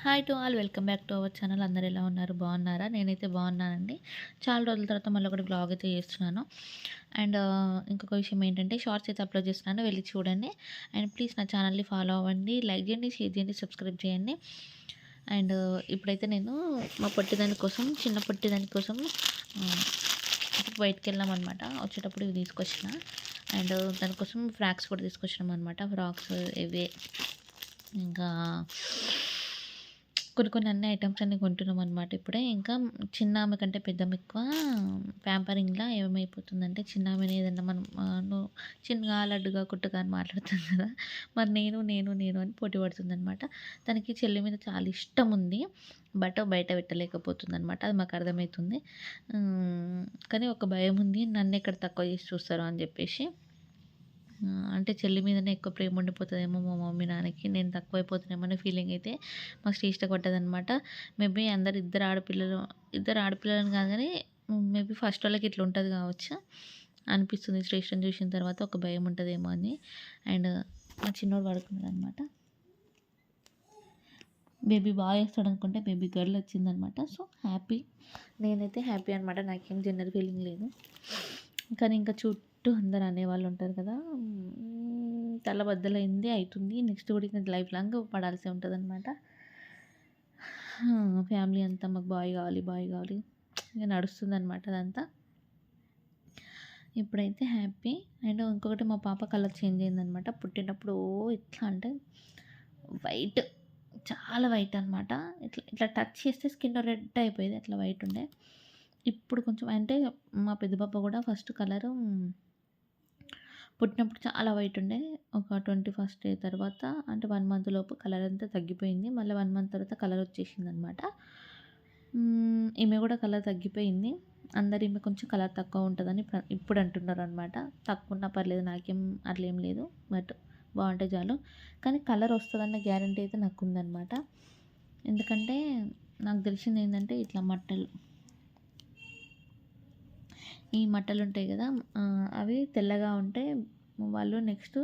Hi to all welcome back to our channel అందరు ఎలా ఉన్నారు? బాగున్నారా? నేనైతే బాగున్నానండి. చాలా రోజుల తర్వాత మళ్ళీ ఒకటి బ్లాగ్ అయితే చేస్తున్నాను. అండ్ uh, ఇంకొక విషయం ఏంటంటే షార్ట్స్ అయితే అప్లోడ్ చేస్తున్నాను. వెళ్ళి చూడండి. అండ్ ప్లీజ్ నా ఛానల్ని ఫాలో అవ్వండి. లైక్ చేయండి షేర్ చేయండి సబ్స్క్రైబ్ చేయండి. అండ్ uh, ఇప్పుడైతే నేను మా పొట్టిదాని కోసం చిన్న పొట్టిదాని కోసం uh, బయటకు వెళ్ళాం అనమాట వచ్చేటప్పుడు ఇవి తీసుకొచ్చిన. అండ్ దానికోసం ఫ్రాక్స్ కూడా తీసుకొచ్చినాం అనమాట ఫ్రాక్స్ ఇవే. ఇంకా కొన్ని కొన్ని అన్ని ఐటమ్స్ అన్ని కొంటున్నాం అనమాట ఇప్పుడే. ఇంకా చిన్న ఆమె కంటే పెద్ద ఎక్కువ ప్యాంపరింగ్లా ఏమైపోతుందంటే చిన్న ఆమెను ఏదన్నా మనం చిన్నగా లడ్డుగా కుట్టుగా అని మాట్లాడుతాం కదా మరి నేను నేను నేను అని పోటీ పడుతుంది అనమాట తనకి చెల్లి మీద చాలా ఇష్టం ఉంది బట్ బయట పెట్టలేకపోతుంది అనమాట అది మాకు అర్థమవుతుంది. కానీ ఒక భయం ఉంది నన్ను ఎక్కడ తక్కువ చేసి చూస్తారు అని చెప్పేసి. అంటే చెల్లి మీదనే ఎక్కువ ప్రేమ ఉండిపోతుందేమో మా మమ్మీ నాన్నకి. నేను తక్కువైపోతున్నామో అనే ఫీలింగ్ అయితే మాకు శ్రేష్ట కొట్టదనమాట మేబీ అందరు ఇద్దరు ఆడపిల్లలు ఇద్దరు ఆడపిల్లలను కాదు కానీ మేబీ ఫస్ట్ వాళ్ళకి ఇట్లా ఉంటుంది కావచ్చు అనిపిస్తుంది. శ్రేష్టం చూసిన తర్వాత ఒక భయం ఉంటుందేమో అని. అండ్ మా చిన్నోడు పడుకున్నాడు అనమాట బేబీ బాగా వేస్తాడు అనుకుంటే బేబీ గర్ల్ వచ్చిందనమాట సో హ్యాపీ. నేనైతే హ్యాపీ అనమాట నాకేం జనరల్ ఫీలింగ్ లేదు. కానీ ఇంకా చూ చుట్టూ అందరు అనేవాళ్ళు ఉంటారు కదా తల బద్దలైంది అవుతుంది నెక్స్ట్ కూడా ఇంకా లైఫ్ లాంగ్ పడాల్సి ఉంటుంది అనమాట ఫ్యామిలీ అంతా మాకు బాయ్ కావాలి బాయ్ కావాలి. ఇంకా నడుస్తుంది అనమాట అదంతా. ఇప్పుడైతే హ్యాపీ. అండ్ ఇంకొకటి మా పాప కలర్ చేంజ్ అయిందనమాట పుట్టినప్పుడు ఎట్లా అంటే వైట్ చాలా వైట్ అనమాట ఇట్లా ఇట్లా టచ్ చేస్తే స్కిన్ రెడ్ అయిపోయేది అట్లా వైట్ ఉండే. ఇప్పుడు కొంచెం అంటే మా పెద్ద పాప కూడా ఫస్ట్ కలరు పుట్టినప్పుడు చాలా వైట్ ఉండే. ఒక ట్వంటీ ఫస్ట్ డే తర్వాత అంటే వన్ మంత్ లోపు కలర్ అంతా తగ్గిపోయింది. మళ్ళీ వన్ మంత్ తర్వాత కలర్ వచ్చేసింది అనమాట ఈమె కూడా కలర్ తగ్గిపోయింది. అందరు ఈమె కొంచెం కలర్ తక్కువ ఉంటుందని ఇప్పుడు అంటున్నారు అనమాట తక్కువ ఉన్నా పర్లేదు నాకేం అట్లేం లేదు. బట్ బాగుంటే చాలు. కానీ కలర్ వస్తుందన్న గ్యారంటీ అయితే నాకు ఉందన్నమాట ఎందుకంటే నాకు తెలిసింది ఏంటంటే ఇట్లా మట్టలు ఈ మట్టలు ఉంటాయి కదా అవి తెల్లగా ఉంటే వాళ్ళు నెక్స్ట్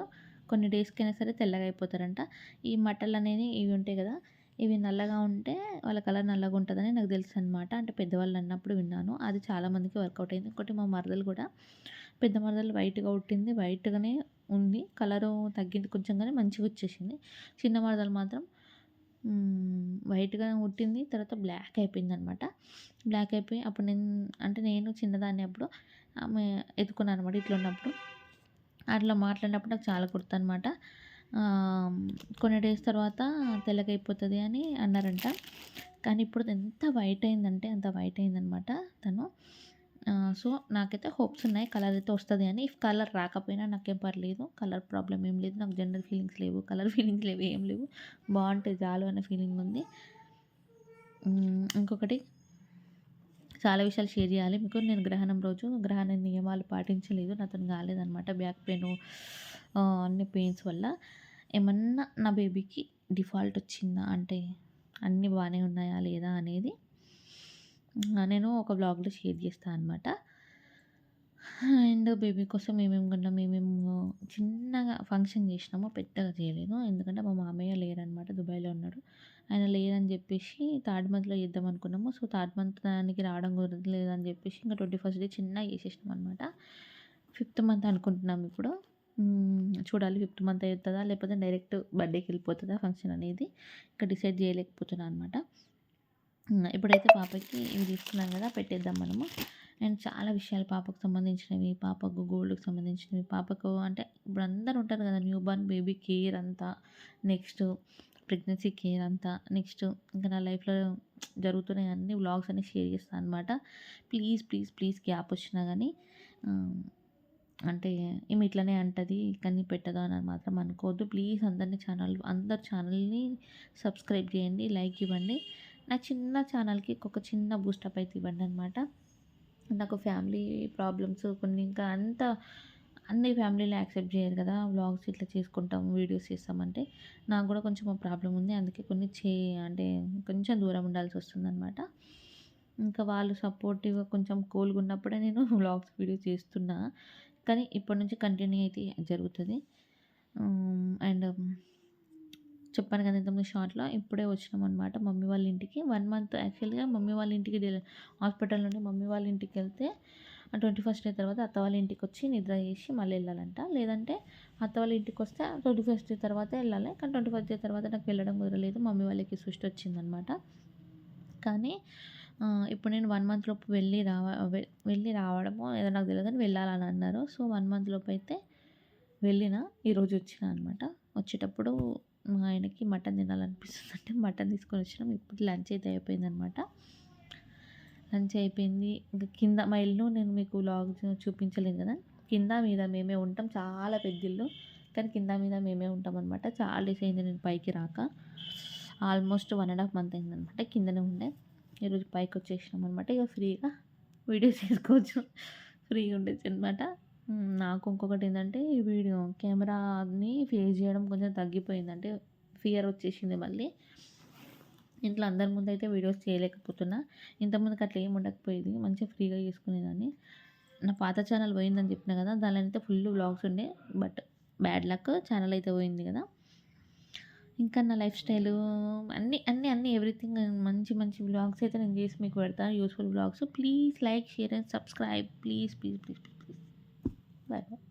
కొన్ని డేస్కైనా సరే తెల్లగా అయిపోతారంట. ఈ మట్టలు అనేది ఇవి ఉంటాయి కదా ఇవి నల్లగా ఉంటే వాళ్ళ కలర్ నల్లగా ఉంటుందని నాకు తెలుసు అనమాట అంటే పెద్దవాళ్ళు అన్నప్పుడు విన్నాను. అది చాలామందికి వర్కౌట్ అయింది. ఇంకోటి మా మరదలు కూడా పెద్ద మరదలు వైట్గా ఉట్టింది వైట్గానే ఉంది. కలరు తగ్గింది కొంచెం కానీ మంచిగా వచ్చేసింది. చిన్న మరదలు మాత్రం వైట్గా పుట్టింది తర్వాత బ్లాక్ అయిపోయింది అనమాట బ్లాక్ అయిపోయి అప్పుడు నేను అంటే నేను చిన్నదాన్ని అప్పుడు ఆమె ఎత్తుకున్నాను అనమాట ఇట్లా ఉన్నప్పుడు. అట్లా మాట్లాడినప్పుడు నాకు చాలా గుర్తు కొన్ని డేస్ తర్వాత తెల్లగైపోతుంది అని అన్నారంట. కానీ ఇప్పుడు ఎంత వైట్ అయిందంటే అంత వైట్ అయిందనమాట తను. సో నాకైతే హోప్స్ ఉన్నాయి కలర్ అయితే వస్తుంది అని. ఇఫ్ కలర్ రాకపోయినా నాకేం పర్లేదు. కలర్ ప్రాబ్లం ఏం లేదు. నాకు జనరల్ ఫీలింగ్స్ లేవు. కలర్ ఫీలింగ్స్ లేవు. ఏం లేవు. బాగుంటుంది చాలు అనే ఫీలింగ్ ఉంది. ఇంకొకటి. చాలా విషయాలు షేర్ చేయాలి. మీకు నేను గ్రహణం రోజు గ్రహణ నియమాలు పాటించలేదు. నాతో కాలేదనమాట బ్యాక్ పెయిన్ అన్ని పెయిన్స్ వల్ల. ఏమన్నా నా బేబీకి డిఫాల్ట్ వచ్చిందా అంటే అన్నీ బాగానే ఉన్నాయా లేదా అనేది నేను ఒక బ్లాగ్లో షేర్ చేస్తాను అనమాట అండ్ బేబీ కోసం ఏమేమి కొన్నాం ఏమేమి చిన్నగా ఫంక్షన్ చేసినామో పెద్దగా చేయలేదు. ఎందుకంటే మా మామయ్య లేరనమాట దుబాయ్లో ఉన్నాడు. ఆయన లేరని చెప్పేసి థర్డ్ మంత్లో చేద్దాం అనుకున్నాము. సో థర్డ్ మంత్ దానికి రావడం లేదని చెప్పేసి ఇంకా ట్వంటీ ఫస్ట్ డే చిన్నగా చేసేసినాం అనమాట ఫిఫ్త్ మంత్ అనుకుంటున్నాం ఇప్పుడు. చూడాలి ఫిఫ్త్ మంత్ అవుతుందా లేకపోతే డైరెక్ట్ బర్త్డేకి వెళ్ళిపోతుందా ఫంక్షన్ అనేది. ఇంకా డిసైడ్ చేయలేకపోతున్నాను అనమాట ఇప్పుడైతే పాపకి ఇవి తీసుకున్నాం కదా పెట్టేద్దాం మనము. అండ్ చాలా విషయాలు పాపకు సంబంధించినవి పాపకు గోల్డ్కి సంబంధించినవి పాపకు అంటే ఇప్పుడు అందరు ఉంటారు కదా న్యూ బార్న్ బేబీ కేర్ అంతా నెక్స్ట్ ప్రెగ్నెన్సీ కేర్ అంతా నెక్స్ట్ ఇంకా నా లైఫ్లో జరుగుతున్నాయి అన్ని వ్లాగ్స్ అన్ని షేర్ చేస్తాను అనమాట ప్లీజ్ ప్లీజ్ ప్లీజ్ గ్యాప్ వచ్చినా కానీ అంటే ఏమి ఇట్లనే అంటుంది కానీ పెట్టదు అని మాత్రం అనుకోవద్దు. ప్లీజ్ అందరినీ ఛానల్ అందరు ఛానల్ని సబ్స్క్రైబ్ చేయండి లైక్ ఇవ్వండి. నా చిన్న ఛానల్కి ఒక చిన్న బూస్టప్ అయితే ఇవ్వండి అనమాట నాకు ఫ్యామిలీ ప్రాబ్లమ్స్ కొన్ని ఇంకా అంత అన్ని ఫ్యామిలీలో యాక్సెప్ట్ చేయరు కదా. వ్లాగ్స్ ఇట్లా చేసుకుంటాం వీడియోస్ చేస్తామంటే నాకు కూడా కొంచెం ప్రాబ్లం ఉంది. అందుకే కొన్ని చే అంటే కొంచెం దూరం ఉండాల్సి వస్తుందన్నమాట ఇంకా వాళ్ళు సపోర్టివ్గా కొంచెం కూల్గా ఉన్నప్పుడే నేను వ్లాగ్స్ వీడియోస్ చేస్తున్నా. కానీ ఇప్పటి నుంచి కంటిన్యూ అయితే జరుగుతుంది. అండ్ చెప్పాను కదా ఇంతకుముందు షార్ట్‌లో ఇప్పుడే వచ్చినాం అనమాట మమ్మీ వాళ్ళ ఇంటికి. వన్ మంత్ యాక్చువల్‌గా మమ్మీ వాళ్ళ ఇంటికి హాస్పిటల్ నుండి మమ్మీ వాళ్ళ ఇంటికి వెళ్తే ట్వంటీ ఫస్ట్ డే తర్వాత అత్త వాళ్ళ ఇంటికి వచ్చి నిద్ర చేసి మళ్ళీ వెళ్ళాలంట లేదంటే అత్త వాళ్ళ ఇంటికి వస్తే ట్వంటీ ఫస్ట్ డే తర్వాత వెళ్ళాలి కానీ 21st డే తర్వాత నాకు వెళ్ళడం కుదరలేదు. మమ్మీ వాళ్ళకి సృష్టి వచ్చిందనమాట. కానీ ఇప్పుడు నేను వన్ మంత్ లోపు వెళ్ళి రావ వెళ్ళి రావడమో ఏదో నాకు తెలియదు అని వెళ్ళాలని అన్నారు. సో, వన్ మంత్ లోపు అయితే వెళ్ళిన. ఈరోజు వచ్చిన అనమాట. వచ్చేటప్పుడు మా ఆయనకి మటన్ తినాలనిపిస్తుంది అంటే మటన్ తీసుకొని వచ్చినాం ఇప్పుడు లంచ్ అయితే అయిపోయిందనమాట. లంచ్ అయిపోయింది. ఇంకా కింద మా ఇల్లు నేను మీకు లాగ్ చూపించలేదు కదా! కింద మీద మేమే ఉంటాం. చాలా పెద్ద ఇల్లు. కానీ కింద మీద మేమే ఉంటాం అనమాట చాలా డేస్ అయింది నేను పైకి రాక. Almost one and half month అయిందనమాట. కిందనే ఉండే. ఈరోజు పైకి వచ్చేసినాం అనమాట. ఇక ఫ్రీగా వీడియోస్ తీసుకోవచ్చు. ఫ్రీగా ఉండొచ్చు అనమాట నాకు ఇంకొకటి ఏంటంటే ఈ వీడియో కెమెరాని ఫేస్ చేయడం కొంచెం తగ్గిపోయింది. అంటే ఫియర్ వచ్చేసింది మళ్ళీ. ఇంట్లో అందరి ముందు అయితే వీడియోస్ చేయలేకపోతున్నా. ఇంతకుముందుకు అట్లా ఏమి ఉండకపోయేది. మంచిగా ఫ్రీగా చేసుకునేదాన్ని. నా పాత ఛానల్ పోయిందని చెప్పిన కదా! దానిలో అయితే ఫుల్ వ్లాగ్స్ ఉండే. బట్ బ్యాడ్ లక్ ఛానల్ అయితే పోయింది కదా! ఇంకా నా లైఫ్ స్టైలు అన్ని అన్ని అన్ని ఎవ్రీథింగ్ మంచి మంచి వ్లాగ్స్ అయితే నేను చేసి మీకు పెడతాను. Useful vlogs. Please like, share and subscribe. Please, please, please, please. Bye bye.